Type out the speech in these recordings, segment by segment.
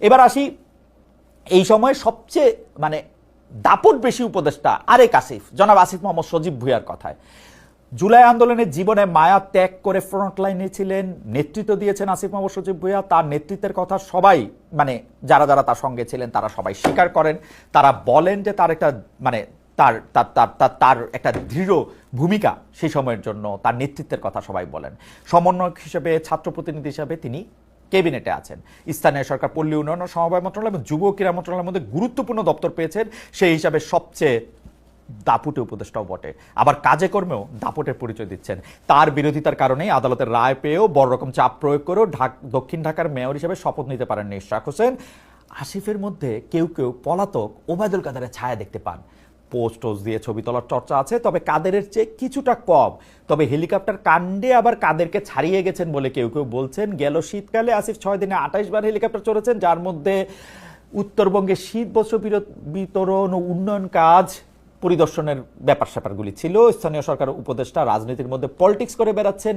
এবার আসি, এই সময়ে সবচেয়ে মানে দাপট বেশি উপদেষ্টা আরেক আসিফ, জনাব আসিফ মোহাম্মদ সজীব ভুইয়ার কথায়। জুলাই আন্দোলনের জীবনে মায়া ত্যাগ করে ফ্রন্ট লাইনে ছিলেন, নেতৃত্ব দিয়েছেন আসিফ মোহাম্মদ সজীব ভুইয়া, তার নেতৃত্বের কথা সবাই মানে যারা যারা তার সঙ্গে ছিলেন, তারা সবাই স্বীকার করেন। তারা বলেন যে তার একটা মানে তার তার, তার- তার একটা দৃঢ় ভূমিকা সেই সময়ের জন্য তার নেতৃত্বের কথা সবাই বলেন। সমন্বয়ক হিসেবে, ছাত্র প্রতিনিধি হিসেবে তিনি ক্যাবিনেটে আছেন। স্থানীয় সরকার, পল্লী উন্নয়ন ও সমবায় মন্ত্রণালয় এবং যুব ক্রীড়া মন্ত্রণালয়ের মধ্যে গুরুত্বপূর্ণ দপ্তর পেয়েছেন। সেই হিসাবে সবচেয়ে দাপুটে উপদেষ্টাও বটে। আবার কাজে কর্মেও দাপটের পরিচয় দিচ্ছেন। তার বিরোধিতার কারণেই আদালতের রায় পেয়েও বড় রকম চাপ প্রয়োগ করেও দক্ষিণ ঢাকার মেয়র হিসেবে শপথ নিতে পারেননি ইশরাক হোসেন, আসিফের মধ্যে কেউ কেউ পলাতক ওবায়দুল কাদারের ছায়া দেখতে পান। পোস্ট দিয়ে ছবি তোলার চর্চা আছে, তবে কাদেরের চেয়ে কিছুটা কম। তবে হেলিকপ্টার কাণ্ডে আবার কাদেরকে ছাড়িয়ে গেছেন বলে কেউ কেউ বলছেন। গেল শীতকালে আসিফ ছয় দিনে আঠাইশ বার হেলিকপ্টার চড়েছেন, যার মধ্যে উত্তরবঙ্গে শীত বস্ত্র বিতরণ ও উন্নয়ন কাজ পরিদর্শনের ব্যাপার স্যাপারগুলি ছিল। স্থানীয় সরকার উপদেষ্টা রাজনীতির মধ্যে পলিটিক্স করে বেড়াচ্ছেন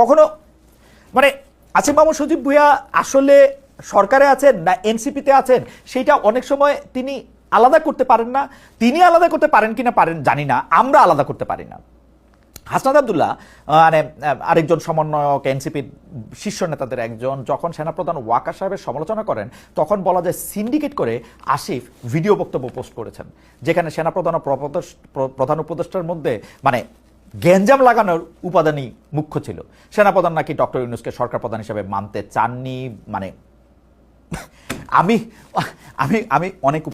কখনো? মানে আসিফ মাহমুদ সজীব ভুইয়া আসলে সরকারে আছেন না এনসিপিতে আছেন, সেইটা অনেক সময় তিনি আলাদা করতে পারেন না। তিনি আলাদা করতে পারেন কিনা পারেন জানি না, আমরা আলাদা করতে পারি না। হাসনাদ আবদুল্লাহ মানে আরেকজন সমন্বয়ক এনসিপির শীর্ষ নেতাদের একজন, যখন সেনাপ্রধান ওয়াকার সাহেবের সমালোচনা করেন, তখন বলা যায় সিন্ডিকেট করে আসিফ ভিডিও বক্তব্য পোস্ট করেছেন, যেখানে সেনাপ্রধান ও প্রধান উপদেষ্টার মধ্যে মানে গ্যাঞ্জাম লাগানোর উপাদানই মুখ্য ছিল। সেনাপ্রধান নাকি ডক্টর ইউনুসকে সরকার প্রধান হিসেবে মানতে চাননি? মানে আমি আমি আমি অনেক